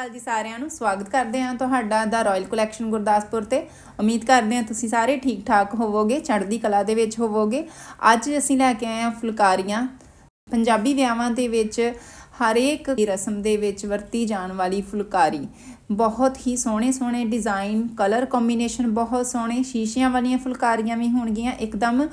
ਅਕਾਲ ਜੀ ਸਾਰਿਆਂ ਨੂੰ ਸਵਾਗਤ ਕਰਦੇ ਹਾਂ ਤੁਹਾਡਾ ਦਾ ਰਾਇਲ ਕਲੈਕਸ਼ਨ ਗੁਰਦਾਸਪੁਰ ਤੇ। ਉਮੀਦ ਕਰਦੇ ਹਾਂ ਤੁਸੀਂ ਸਾਰੇ ਠੀਕ ਠਾਕ ਹੋਵੋਗੇ, ਚੜ੍ਹਦੀ ਕਲਾ ਦੇ ਵਿੱਚ ਹੋਵੋਗੇ। ਅੱਜ ਅਸੀਂ ਲੈ ਕੇ ਆਏ ਹਾਂ ਫੁਲਕਾਰੀਆਂ। ਪੰਜਾਬੀ ਵਿਆਹਾਂ ਦੇ ਵਿੱਚ ਹਰੇਕ ਦੀ ਰਸਮ ਦੇ ਵਿੱਚ ਵਰਤੀ ਜਾਣ ਵਾਲੀ ਫੁਲਕਾਰੀ। ਬਹੁਤ ਹੀ ਸੋਹਣੇ ਸੋਹਣੇ ਡਿਜ਼ਾਈਨ ਕਲਰ ਕੰਬੀਨੇਸ਼ਨ ਬਹੁਤ ਸੋਹਣੇ ਸ਼ੀਸ਼ਿਆਂ ਵਾਲੀਆਂ ਫੁਲਕਾਰੀਆਂ ਵੀ ਹੋਣਗੀਆਂ, ਇੱਕਦਮ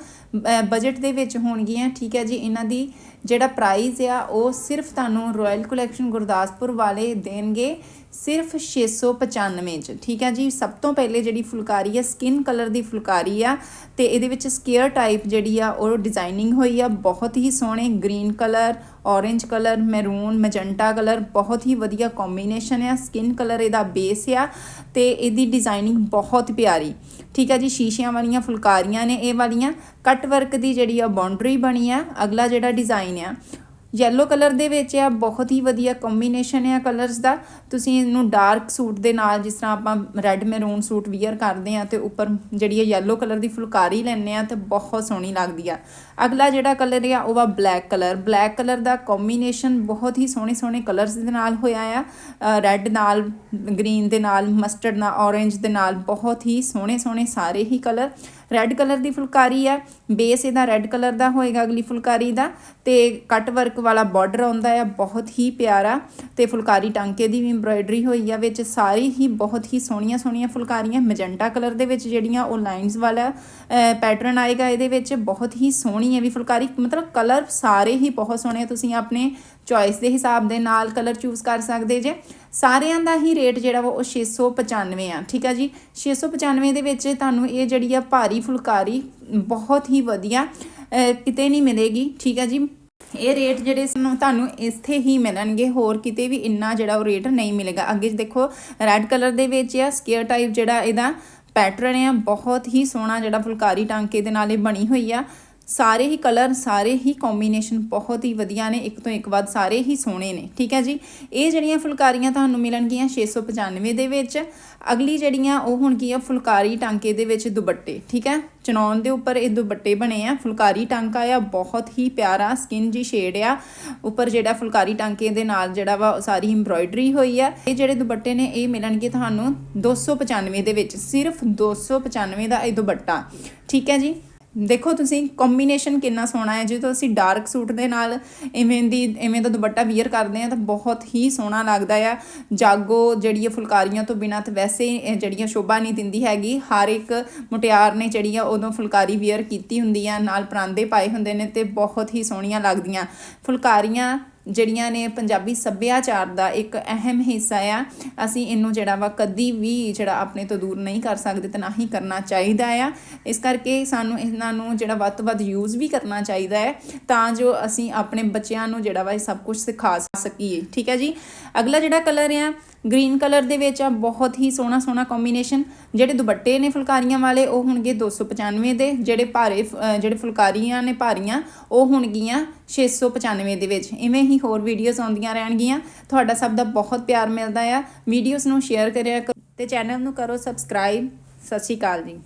ਬਜਟ ਦੇ ਵਿੱਚ ਹੋਣਗੀਆਂ, ਠੀਕ ਹੈ ਜੀ? ਇਹਨਾਂ ਦੀ ਜਿਹੜਾ ਪ੍ਰਾਈਸ ਆ, ਉਹ ਸਿਰਫ ਤੁਹਾਨੂੰ ਰਾਇਲ ਕਲੈਕਸ਼ਨ ਗੁਰਦਾਸਪੁਰ ਵਾਲੇ ਦੇਣਗੇ। ਸਿਰਫ 695 ਚ, ਠੀਕ ਹੈ ਜੀ? ਸਭ ਤੋਂ ਪਹਿਲੇ ਜਿਹੜੀ ਫੁਲਕਾਰੀ ਹੈ ਸਕਿਨ ਕਲਰ ਦੀ ਫੁਲਕਾਰੀ ਆ ਤੇ ਇਹਦੇ ਵਿੱਚ ਸਕੇਅਰ ਟਾਈਪ ਜਿਹੜੀ ਆ, ਉਹ ਡਿਜ਼ਾਈਨਿੰਗ ਹੋਈ ਆ, ਬਹੁਤ ਹੀ ਸੋਹਣੇ green colour orange colour maroon magenta colour ਬਹੁਤ ਹੀ ਵਧੀਆ ਕੰਬੀਨੇਸ਼ਨ ਆ ਸਕਿਨ ਕਲਰ ਇਹਦਾ ਬੇਸ ਆ ਤੇ ਇਹਦੀ ਡਿਜ਼ਾਈਨਿੰਗ ਬਹੁਤ ਪਿਆਰੀ। ਠੀਕ ਹੈ ਜੀ? ਸ਼ੀਸ਼ਿਆਂ ਵਾਲੀਆਂ ਫੁਲਕਾਰੀਆਂ ਨੇ ਇਹ ਵਾਲੀਆਂ। ਕੱਟ ਵਰਕ ਦੀ ਜਿਹੜੀ ਆ ਬਾਉਂਡਰੀ ਬਣੀ ਆ, ਅਗਲਾ ਜਿਹੜਾ ਡਿਜ਼ਾਈਨ ਆ ਯੈਲੋ ਕਲਰ ਦੇ ਵਿੱਚ ਆ, ਬਹੁਤ ਹੀ ਵਧੀਆ ਕੰਬੀਨੇਸ਼ਨ ਆ ਕਲਰਸ ਦਾ। ਤੁਸੀਂ ਇਹਨੂੰ ਡਾਰਕ ਸੂਟ ਦੇ ਨਾਲ ਜਿਸ ਤਰ੍ਹਾਂ ਆਪਾਂ ਰੈੱਡ ਮੈਰੂਨ ਸੂਟ ਵੀਅਰ ਕਰਦੇ ਆ ਤੇ ਉੱਪਰ ਜਿਹੜੀ ਹੈ ਯੈਲੋ ਕਲਰ ਦੀ ਫੁਲਕਾਰੀ ਲੈਣੇ ਆ ਤੇ ਬਹੁਤ ਸੋਹਣੀ ਲੱਗਦੀ ਆ। ਅਗਲਾ ਜਿਹੜਾ ਕਲਰ ਆ, ਉਹ ਆ ਬਲੈਕ ਕਲਰ ਬਲੈਕ ਕਲਰ ਦਾ ਕੰਬੀਨੇਸ਼ਨ ਬਹੁਤ ਹੀ ਸੋਹਣੇ ਸੋਹਣੇ ਕਲਰਸ ਦੇ ਨਾਲ ਹੋਇਆ ਆ। ਰੈੱਡ ਨਾਲ ਗ੍ਰੀਨ ਦੇ ਨਾਲ ਮਸਟਰਡ ਨਾਲ, orange ਦੇ ਨਾਲ ਬਹੁਤ ਹੀ ਸੋਹਣੇ ਸੋਹਣੇ ਸਾਰੇ ਹੀ ਕਲਰ ਰੈੱਡ ਕਲਰ ਦੀ ਫੁਲਕਾਰੀ ਆ। ਬੇਸ ਇਹਦਾ ਰੈੱਡ ਕਲਰ ਦਾ ਹੋਏਗਾ ਅਗਲੀ ਫੁਲਕਾਰੀ ਦਾ। ਤੇ ਕੱਟ ਵਰਕ ਵਾਲਾ ਬਾਰਡਰ ਆਉਂਦਾ ਆ, ਬਹੁਤ ਹੀ ਪਿਆਰਾ। ਤੇ ਫੁਲਕਾਰੀ ਟਾਂਕੇ ਦੀ ਵੀ ਐਮਬ੍ਰਾਇਡਰੀ ਹੋਈ ਆ, ਵਿੱਚ ਸਾਰੀ ਹੀ ਬਹੁਤ ਹੀ ਸੋਹਣੀਆਂ ਸੋਹਣੀਆਂ ਫੁਲਕਾਰੀਆਂ ਮੈਜੈਂਟਾ ਕਲਰ ਦੇ ਵਿੱਚ ਜਿਹੜੀਆਂ ਉਹ ਲਾਈਨਸ ਵਾਲਾ ਪੈਟਰਨ ਆਏਗਾ ਇਹਦੇ ਵਿੱਚ। ਬਹੁਤ ਹੀ ਸੋਹਣੀ ਹੈ ਵੀ ਫੁਲਕਾਰੀ। ਮਤਲਬ ਕਲਰ ਸਾਰੇ ਹੀ ਬਹੁਤ ਸੋਹਣੇ ਤੁਸੀਂ ਆਪਣੇ ਚੋਇਸ ਦੇ ਹਿਸਾਬ ਦੇ ਨਾਲ ਕਲਰ ਚੂਜ਼ ਕਰ ਸਕਦੇ ਜੇ। ਸਾਰਿਆਂ ਦਾ ਹੀ ਰੇਟ ਜਿਹੜਾ ਵਾ ਉਹ 695 ਆ, ਠੀਕ ਆ ਜੀ? 695 ਦੇ ਵਿੱਚ ਤੁਹਾਨੂੰ ਇਹ ਜਿਹੜੀ ਆ ਭਾਰੀ ਫੁਲਕਾਰੀ ਬਹੁਤ ਹੀ ਵਧੀਆ ਕਿਤੇ ਨਹੀਂ ਮਿਲੇਗੀ, ਠੀਕ ਆ ਜੀ? ਇਹ ਰੇਟ ਜਿਹੜੇ ਸਾਨੂੰ ਤੁਹਾਨੂੰ ਇੱਥੇ ਹੀ ਮਿਲਣਗੇ, ਹੋਰ ਕਿਤੇ ਵੀ ਇੰਨਾ ਜਿਹੜਾ ਉਹ ਰੇਟ ਨਹੀਂ ਮਿਲੇਗਾ। ਅੱਗੇ ਦੇਖੋ, ਰੈੱਡ ਕਲਰ ਦੇ ਵਿੱਚ ਆ, ਸਕੇਅਰ ਟਾਈਪ ਜਿਹੜਾ ਇਹਦਾ ਪੈਟਰਨ ਆ, ਬਹੁਤ ਹੀ ਸੋਹਣਾ ਜਿਹੜਾ ਫੁਲਕਾਰੀ ਟਾਂਕੇ ਦੇ ਨਾਲ ਇਹ ਬਣੀ ਹੋਈ ਆ। ਸਾਰੇ ਹੀ ਕਲਰ ਸਾਰੇ ਹੀ ਕੰਬੀਨੇਸ਼ਨ ਬਹੁਤ ਹੀ ਵਧੀਆ ਨੇ, ਇੱਕ ਤੋਂ ਇੱਕ ਵੱਧ ਸਾਰੇ ਹੀ ਸੋਹਣੇ ਨੇ, ਠੀਕ ਹੈ ਜੀ? ਇਹ ਜਿਹੜੀਆਂ ਫੁਲਕਾਰੀਆਂ ਤੁਹਾਨੂੰ ਮਿਲਣਗੀਆਂ 695 ਦੇ ਵਿੱਚ, ਅਗਲੀ ਜਿਹੜੀਆਂ ਉਹ ਹੋਣਗੀਆਂ ਫੁਲਕਾਰੀ ਟਾਂਕੇ ਦੇ ਵਿੱਚ ਦੁਪੱਟੇ, ਠੀਕ ਹੈ? ਚਨੌਨ ਦੇ ਉੱਪਰ ਇਹ ਦੁਪੱਟੇ ਬਣੇ ਆ, ਫੁਲਕਾਰੀ ਟਾਂਕਾ ਆ, ਬਹੁਤ ਹੀ ਪਿਆਰਾ ਸਕਿਨ ਜੀ ਸ਼ੇਡ ਆ, ਉੱਪਰ ਜਿਹੜਾ ਫੁਲਕਾਰੀ ਟਾਂਕੇ ਦੇ ਨਾਲ ਜਿਹੜਾ ਵਾ ਉਹ ਸਾਰੀ ਐਮਬ੍ਰਾਇਡਰੀ ਹੋਈ ਆ, ਇਹ ਜਿਹੜੇ ਦੁਪੱਟੇ ਨੇ, ਇਹ ਮਿਲਣਗੇ ਤੁਹਾਨੂੰ 295 ਦੇ ਵਿੱਚ, ਸਿਰਫ 295 ਦਾ ਇਹ ਦੁਪੱਟਾ, ਠੀਕ ਹੈ ਜੀ? ਦੇਖੋ ਤੁਸੀਂ ਕੰਬੀਨੇਸ਼ਨ ਕਿੰਨਾ ਸੋਹਣਾ ਹੈ। ਜਦੋਂ ਅਸੀਂ ਡਾਰਕ ਸੂਟ ਦੇ ਨਾਲ ਇਵੇਂ ਦੀ, ਇਵੇਂ ਦਾ ਦੁਪੱਟਾ ਵੀਅਰ ਕਰਦੇ ਆ ਤਾਂ ਬਹੁਤ ਹੀ ਸੋਹਣਾ ਲੱਗਦਾ ਆ। ਜਾਗੋ ਜਿਹੜੀ ਇਹ ਫੁਲਕਾਰੀਆਂ ਤੋਂ ਬਿਨਾਂ ਤਾਂ ਵੈਸੇ ਹੀ ਇਹ ਜਿਹੜੀਆਂ ਸ਼ੋਭਾ ਨਹੀਂ ਦਿੰਦੀ ਹੈਗੀ। ਹਰ ਇੱਕ ਮੁਟਿਆਰ ਨੇ ਜਿਹੜੀ ਆ ਉਦੋਂ ਫੁਲਕਾਰੀ ਵੀਅਰ ਕੀਤੀ ਹੁੰਦੀ ਆ। ਨਾਲ ਪਰਾਂਦੇ ਪਾਏ ਹੁੰਦੇ ਨੇ ਤੇ ਬਹੁਤ ਹੀ ਸੋਹਣੀਆਂ ਲੱਗਦੀਆਂ। ਫੁਲਕਾਰੀਆਂ ਜਿਹੜੀਆਂ ਨੇ ਪੰਜਾਬੀ ਸੱਭਿਆਚਾਰ ਦਾ ਇੱਕ ਅਹਿਮ ਹਿੱਸਾ ਆ, ਅਸੀਂ ਇਹਨੂੰ ਜਿਹੜਾ ਵਾ ਕਦੀ ਵੀ ਜਿਹੜਾ ਆਪਣੇ ਤੋਂ ਦੂਰ ਨਹੀਂ ਕਰ ਸਕਦੇ ਤੇ ਨਾ ਹੀ ਕਰਨਾ ਚਾਹੀਦਾ ਆ। ਇਸ ਕਰਕੇ ਸਾਨੂੰ ਇਹਨਾਂ ਨੂੰ ਜਿਹੜਾ ਵੱਧ ਤੋਂ ਵੱਧ ਯੂਜ਼ ਵੀ ਕਰਨਾ ਚਾਹੀਦਾ ਹੈ ਤਾਂ ਜੋ ਅਸੀਂ ਆਪਣੇ ਬੱਚਿਆਂ ਨੂੰ ਜਿਹੜਾ ਵਾ ਇਹ ਸਭ ਕੁਝ ਸਿਖਾ ਸਕੀਏ। ਠੀਕ ਹੈ ਜੀ? ਅਗਲਾ ਜਿਹੜਾ ਕਲਰ ਆ ਗ੍ਰੀਨ ਕਲਰ ਦੇ ਵਿੱਚ ਆ, ਬਹੁਤ ਹੀ ਸੋਹਣਾ ਸੋਹਣਾ ਕੰਬੀਨੇਸ਼ਨ ਜਿਹੜੇ ਦੁਪੱਟੇ ਨੇ ਫੁਲਕਾਰੀਆਂ ਵਾਲੇ, ਉਹ ਹੋਣਗੇ 295 ਦੇ। ਜਿਹੜੇ ਭਾਰੇ ਫ- ਜਿਹੜੇ ਫੁਲਕਾਰੀਆਂ ਨੇ ਭਾਰੀਆਂ, ਉਹ ਹੋਣਗੀਆਂ 695 ਦੇ ਵਿੱਚ। ਇਵੇਂ ਹੀ ਹੋਰ ਵੀਡੀਓਜ਼ ਆਉਂਦੀਆਂ ਰਹਿਣਗੀਆਂ। ਤੁਹਾਡਾ ਸਭ ਦਾ ਬਹੁਤ ਪਿਆਰ ਮਿਲਦਾ ਆ। ਵੀਡੀਓਜ਼ ਨੂੰ ਸ਼ੇਅਰ ਕਰਿਆ ਕਰੋ ਤੇ ਚੈਨਲ ਨੂੰ ਕਰੋ ਸਬਸਕ੍ਰਾਈਬ ਸਤਿ ਸ਼੍ਰੀ ਅਕਾਲ ਜੀ।